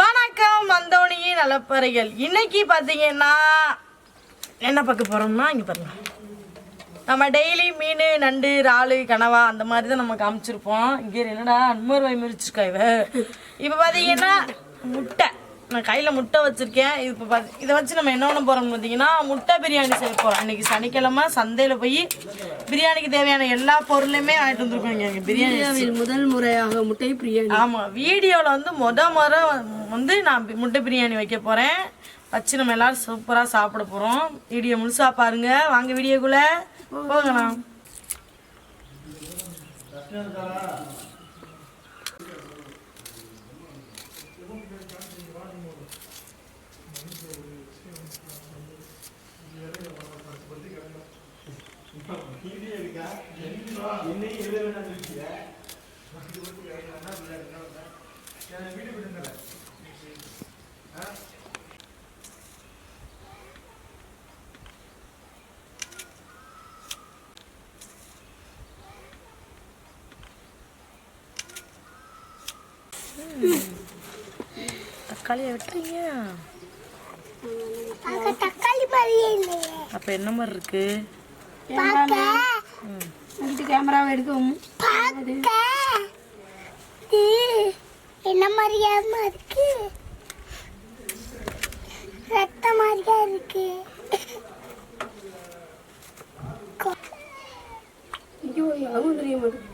வணக்கம் மந்தோனியின் நலப்பறைகள். இன்னைக்கு பார்த்தீங்கன்னா என்ன பார்க்க போறோம்னா இங்க பாருங்க. நம்ம டெய்லி மீன் நண்டு இறாலு கனவா அந்த மாதிரி தான் நம்ம காமிச்சிருப்போம். இங்கே என்னடா அன்மர் வாய் முறிச்சிருக்கா இவ? இப்போ பார்த்தீங்கன்னா முட்டை. நான் கையில் முட்டை வச்சுருக்கேன். இது இப்போ பார்த்து இதை வச்சு நம்ம என்ன பண்ண போகிறோம்னு பார்த்தீங்கன்னா முட்டை பிரியாணி செய்ய போகிறோம் இன்னைக்கு சனிக்கிழமை சந்தையில் போய் பிரியாணிக்கு தேவையான எல்லா பொருளையுமே வாங்கிட்டு வந்துருக்கோம் இங்கே. பிரியாணி முதல் முறையாக முட்டை பிரியாணி. ஆமாம் வீடியோவில் வந்து முத முறை வந்து நான் முட்டை பிரியாணி வைக்க போகிறேன் வச்சு நம்ம எல்லாரும் சூப்பராக சாப்பிட போகிறோம் வீடியோ முழுசா பாருங்க. வாங்க வீடியோக்குள்ளே. போகலாம் தக்காளியை விட்டுறீங்க? தக்காளி மாதிரியே இல்லையே. அப்போ என்ன மாதிரி இருக்கு? வீட்டு கேமராவை எடுக்கவும் என்ன மாதிரியாம இருக்கு? ரத்த மாதிரியா இருக்கு. ஐயோ யாரும் தெரிய மாட்டேங்குது.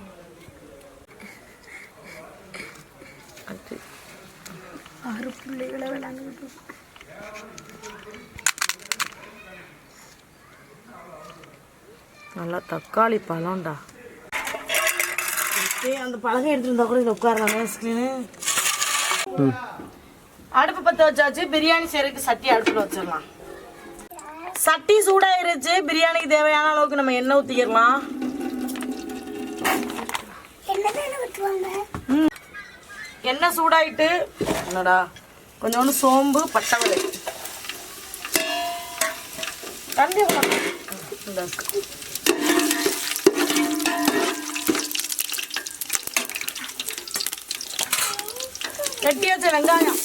ஆறு பிள்ளைகளை விளையாண்டுட்டு நல்லா தக்காளி பழம்டா. அந்த பழகம் எடுத்துருந்தா கூட இதில் உட்காரலாங்க ஸ்க்ரீனு அடுப்பு பற்ற வச்சாச்சு பிரியாணி செய்யறதுக்கு சட்டி அடுப்பில் வச்சிடலாம். சட்டி சூடாயிருச்சு பிரியாணிக்கு தேவையான அளவுக்கு நம்ம எண்ணெய் ஊற்றுவாங்க எண்ணெய் சூடாயிட்டு என்னடா கொஞ்சோண்டு சோம்பு பட்டவலை தண்ணி. இந்தா இருக்கு. கட்டி வச்ச வெங்காயம்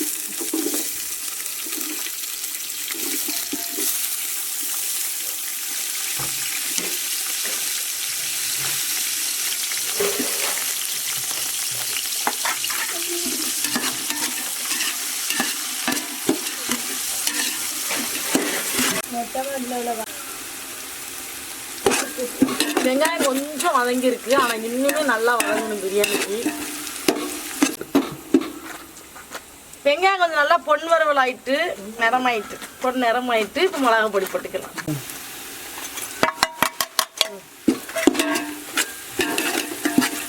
வெங்காயம் கொஞ்சம் வதங்கியிருக்கு ஆனால் இன்னுமே நல்லா வதங்கணும் பிரியாணிக்கு வெங்காயம் கொஞ்சம் நல்லா பொன் வரவல் ஆயிட்டு நிறமாயிட்டு பொன் நிறமாயிட்டு இப்போ மிளகா பொடி போட்டுக்கலாம்.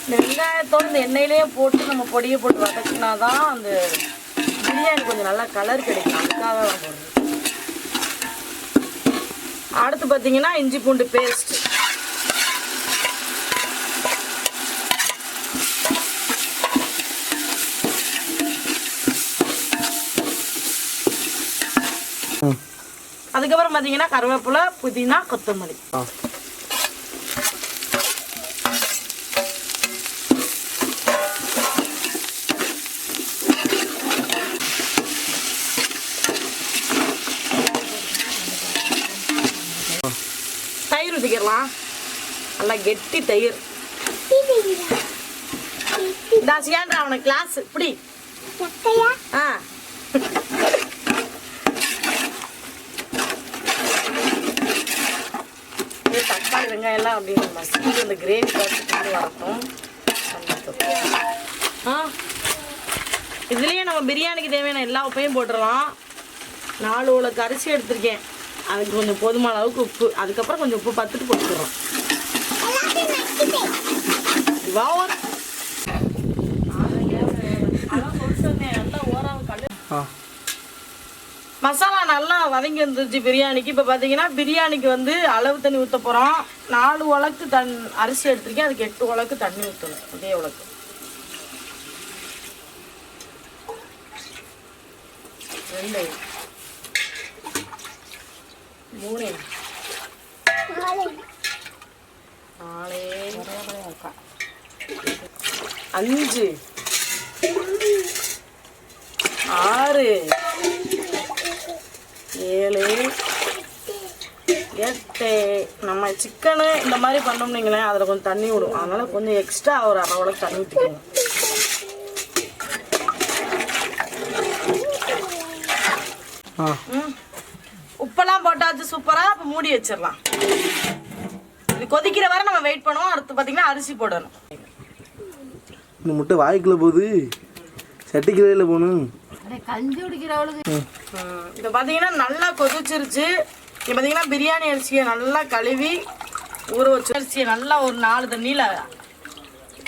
இந்த வெங்காயத்தோடு இந்த எண்ணெயிலேயே போட்டு நம்ம பொடியை போட்டு வதக்கினா தான் அந்த பிரியாணி கொஞ்சம் நல்லா கலர் கிடைக்கும். அதுக்காக தான் போடுறது அடுத்து பார்த்தீங்கன்னா இஞ்சி பூண்டு பேஸ்ட்டு அதுக்கப்புறம் பார்த்தீங்கன்னா கருவேப்பிலை புதினா கொத்தமல்லி. தயிர் ஊற்றிக்கிடலாம் நல்லா கெட்டி தயிர். தாசியான்றா அவனுக்கு கிளாஸ் இப்படி சக்கையா ஆ இது தக்காளி வெங்காயம் எல்லாம் அப்படியே மசிஞ்சு அந்த கிரேவி பார்த்துட்டு வரட்டும் ஆ? இதுலேயே நம்ம பிரியாணிக்கு தேவையான எல்லா உப்பையும் போட்டுடலாம். நாலு உலக்கு அரிசி எடுத்திருக்கேன். அதுக்கு கொஞ்சம் போதுமான அளவுக்கு உப்பு. அதுக்கப்புறம் கொஞ்சம் உப்பு பார்த்துட்டு போட்டுக்கிறோம். எல்லாத்தையும் மசாலா நல்லா வதங்கி வந்துருச்சு பிரியாணிக்கு. இப்போ பார்த்தீங்கன்னா பிரியாணிக்கு வந்து அளவு தண்ணி ஊற்ற போகிறோம் நாலு உலக்கு தண் அரிசி எடுத்துருக்கேன். அதுக்கு எட்டு உலக்கு தண்ணி ஊற்றணும் அதே உலக்கு. ரெண்டு. மூணு. நாலே. அஞ்சு. ஆறு. ஏழு எட்டு. நம்ம சிக்கனு இந்த மாதிரி பண்ணோம்னீங்களே அதில் கொஞ்சம் தண்ணி விடும். அதனால கொஞ்சம் எக்ஸ்ட்ரா ஒரு அரை அளவுக்கு தண்ணி ஊற்றிக்கோங்க ஆ. ம். உப்பெல்லாம் போட்டாச்சு சூப்பராக இப்போ மூடி வச்சிடலாம். இது கொதிக்கிற வரை நம்ம வெயிட் பண்ணுவோம். அடுத்து பார்த்தீங்கன்னா அரிசி போடணும். இந்த முட்டை வாய்க்குள்ள போகுது. சட்டிக்கிறையில் போகணும். கஞ்சி குடிக்கிறவளுக்கு. இப்போ பார்த்தீங்கன்னா நல்லா கொதிச்சிருச்சு. இப்போ பார்த்தீங்கன்னா பிரியாணி அரிசியை நல்லா கழுவி ஊற வச்சு அரிசியை நல்லா ஒரு நாலு தண்ணியில்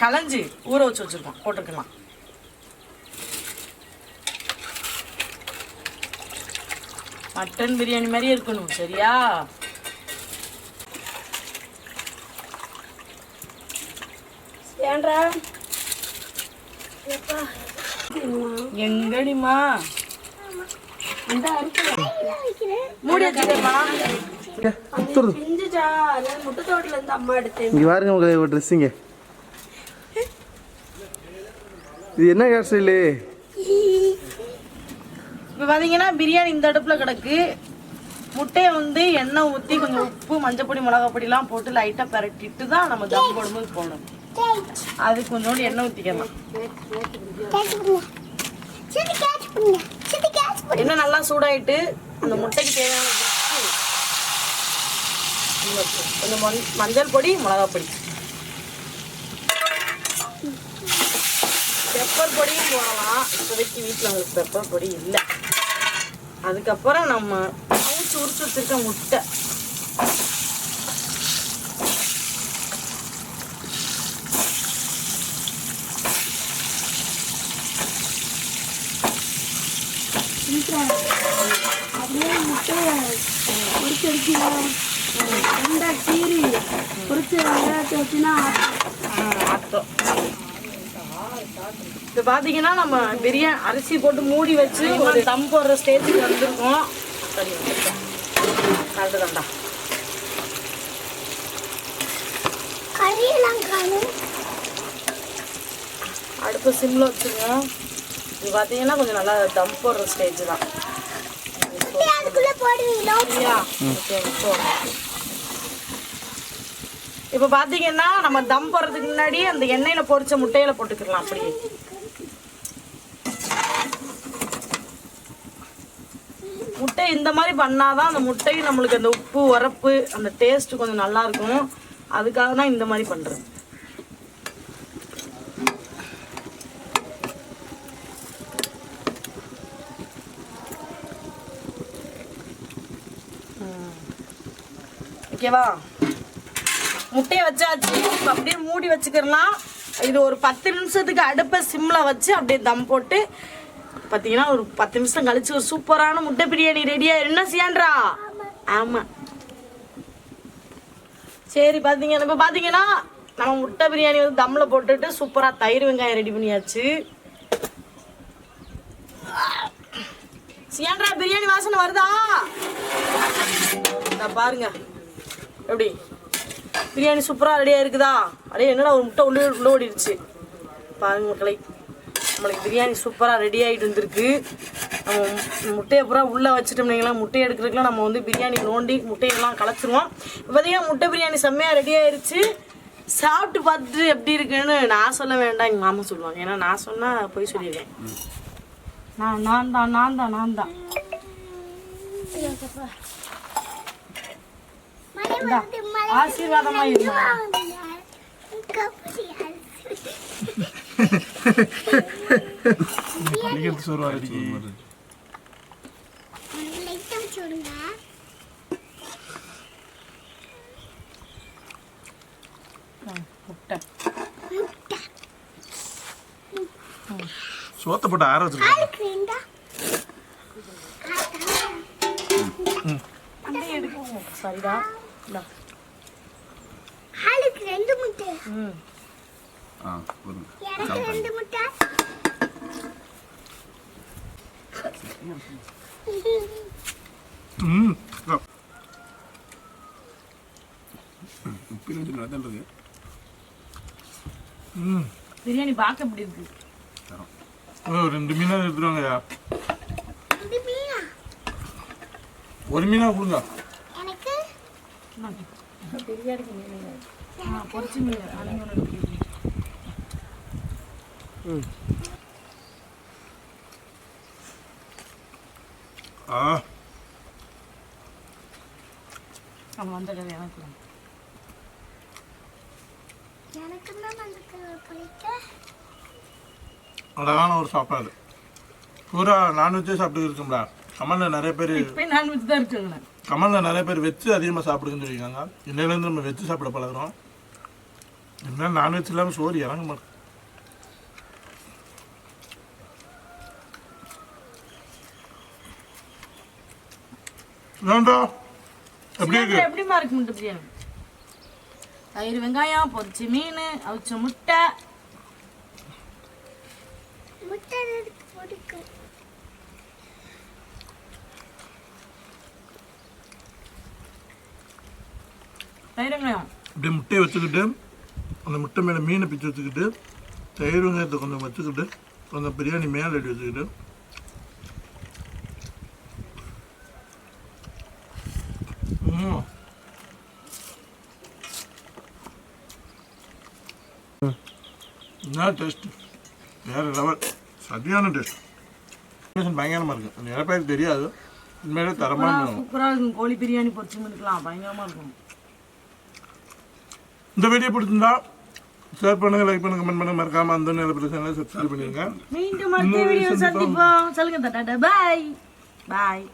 களைஞ்சி ஊற வச்சு வச்சுருக்கோம் போட்டுக்கலாம் மட்டன் பிரியாணி மாதிரியே இருக்கணும் சரியா? ஏன்டா? எங்கடிமா இங்கே பாருங்க உங்களை ட்ரெஸ்ஸுங்க இது என்ன ஸ்டைலு இப்போ பார்த்தீங்கன்னா பிரியாணி இந்த அடுப்பில் கிடக்கு. முட்டையை வந்து எண்ணெய் ஊற்றி கொஞ்சம் உப்பு மஞ்சப்பொடி மிளகாப் பொடிலாம் போட்டு லைட்டாக பரட்டிட்டு தான் நம்ம தம் போடும்போது போடணும். அது கொஞ்சோண்டு எண்ணெய் ஊற்றிக்கலாம் எண்ணெய் நல்லா சூடாயிட்டு அந்த முட்டைக்கு தேவையான கொஞ்சம் மஞ்சள் பொடி மிளகா பொடி. பெப்பர் பொடியும் போடலாம். இப்போதைக்கு வீட்டில் உங்களுக்கு பெப்பர் பொடி இல்லை. அதுக்கப்புறம் நம்ம அவிச்சு உரிச்சு வச்சிருக்க முட்டை. அப்படியே முட்டை பொரிச்சு அடிக்கலாம் ரெண்டா கீரி பொரிச்ச வெங்காயத்தை வச்சுன்னா இப்போ பார்த்தீங்கன்னா நம்ம பிரியாணி அரிசி போட்டு மூடி வச்சு ஒரு தம் போடுற ஸ்டேஜுக்கு வந்திருக்கோம். சரி கரெக்டு தான்டா அடுப்பு சிம்மில் வச்சுருங்க இது பார்த்தீங்கன்னா கொஞ்சம் நல்லா தம் போடுற ஸ்டேஜ் தான். இப்போ பார்த்தீங்கன்னா நம்ம தம் போடுறதுக்கு முன்னாடி அந்த எண்ணெயில் பொரிச்ச முட்டையில போட்டுக்கலாம் அப்படியே. முட்டை இந்த மாதிரி பண்ணாதான் அந்த முட்டையும் நம்மளுக்கு அந்த உப்பு உரப்பு அந்த டேஸ்ட் கொஞ்சம் நல்லா இருக்கும். அதுக்காக தான் இந்த மாதிரி பண்றது. ஓகேவா? முட்டையை வச்சாச்சு. இப்போ அப்படியே மூடி வச்சுக்கிறலாம். இது ஒரு பத்து நிமிஷத்துக்கு அடுப்பை சிம்மில் வச்சு அப்படியே தம் போட்டு பார்த்தீங்கன்னா ஒரு பத்து நிமிஷம் கழிச்சு ஒரு சூப்பரான முட்டை பிரியாணி ரெடியாக என்ன செய்யான்றா ஆமாம் சரி பார்த்தீங்கன்னா இப்போ பார்த்தீங்கன்னா நம்ம முட்டை பிரியாணி வந்து தம்மில் போட்டுட்டு சூப்பராக தயிர் வெங்காயம் ரெடி பண்ணியாச்சு. சியான்றா பிரியாணி வாசனை வருதா? பாருங்க. எப்படி? பிரியாணி சூப்பராக ரெடியாக இருக்குதா அப்படியே என்னடா ஒரு முட்டை உள்ளே உள்ளே ஓடிடுச்சு பாருங்க மக்களை நம்மளுக்கு பிரியாணி சூப்பராக ரெடி ஆகிட்டு வந்திருக்கு. நம்ம முட்டையை பூரா உள்ளே வச்சுட்டோம்னீங்களா முட்டை எடுக்கிறதுக்குலாம் நம்ம வந்து பிரியாணி நோண்டி முட்டையெல்லாம் கலச்சிருவோம் இப்போ பார்த்தீங்கன்னா முட்டை பிரியாணி செம்மையாக ரெடி ஆயிருச்சு. சாப்பிட்டு பார்த்துட்டு எப்படி இருக்குன்னு நான் சொல்ல வேண்டாம் எங்கள் மாமா சொல்லுவாங்க. ஏன்னா நான் சொன்னால் போய் சொல்லிடுவேன். நான் நான் தான் நான் தான் நான் தான். இந்தா, ஆசீர்வாதமா இருமா. சோத்தை போட்டு ஆற வச்சிருக்கேன். ஆளுக்கு ஆளுக்கு ரெண்டு முட்டை. ம். ஆ எனக்கு ரெண்டு முட்டை. ம் உப்பில் நல்லா தான் இருக்கு ம். பிரியாணி பார்க்க எப்படி இருக்கு? ஓ ரெண்டு மீனாக எடுத்துருவாங்கய்யா ஒரு மீனா கொடுங்க. ஆ, பொரிச்சு மீன் ஆ அவன் வந்த கதை எனக்கு எனக்கு தான் அந்த பிடிக்க அழகான ஒரு சாப்பாடு. பூரா நான்வெஜ்ஜே சாப்பிட்டு இருக்கும்டா அம்மா நிறைய பேர் இப்பயும் நான்வெஜ் தான் இருக்குங்களேன் கமலில் நிறைய பேர் வெஜ்ஜு அதிகமாக சாப்பிடுங்கன்னு சொல்லியிருக்காங்க. இன்னையிலேருந்து நம்ம வெஜ்ஜு சாப்பிட பழகுறோம். என்ன நான்வெஜ் இல்லாமல் சோறு இறங்க மாட்டேன் ஏன்டா எப்படி இருக்கு? எப்படிமா இருக்கு முட்டை பிரியாணி தயிர் வெங்காயம் பொரிச்சு மீன் அவிச்ச முட்டை. முட்டை பிடிக்கும் தயிர் வெங்காயம் அப்படியே முட்டையை வச்சுக்கிட்டு அந்த முட்டை மேலே மீனை பிச்சு வச்சுக்கிட்டு தயிர் வெங்காயத்தை கொஞ்சம் வச்சுக்கிட்டு கொஞ்சம் பிரியாணி மேலே அடி வச்சுக்கிட்டு. என்ன டேஸ்ட் வேற லெவல் சரியான டேஸ்ட் பயங்கரமாக இருக்கு. நிறைய பேருக்கு தெரியாது. உண்மையிலே தரமான சூப்பரா இருக்கும். கோழி பிரியாணி பொரிச்சு மீனுக்கலாம் பயங்கரமா இருக்கும். இந்த வீடியோ பிடிச்சிருந்தா ஷேர் பண்ணுங்க லைக் பண்ணுங்க கமெண்ட் பண்ணுங்க. மறக்காம அந்த நேர பிரச்சனை சப்ஸ்கிரைப் பண்ணிருங்க. மீண்டும் அடுத்த வீடியோ சந்திப்போம். சொல்லுங்க டாடா பாய் பாய்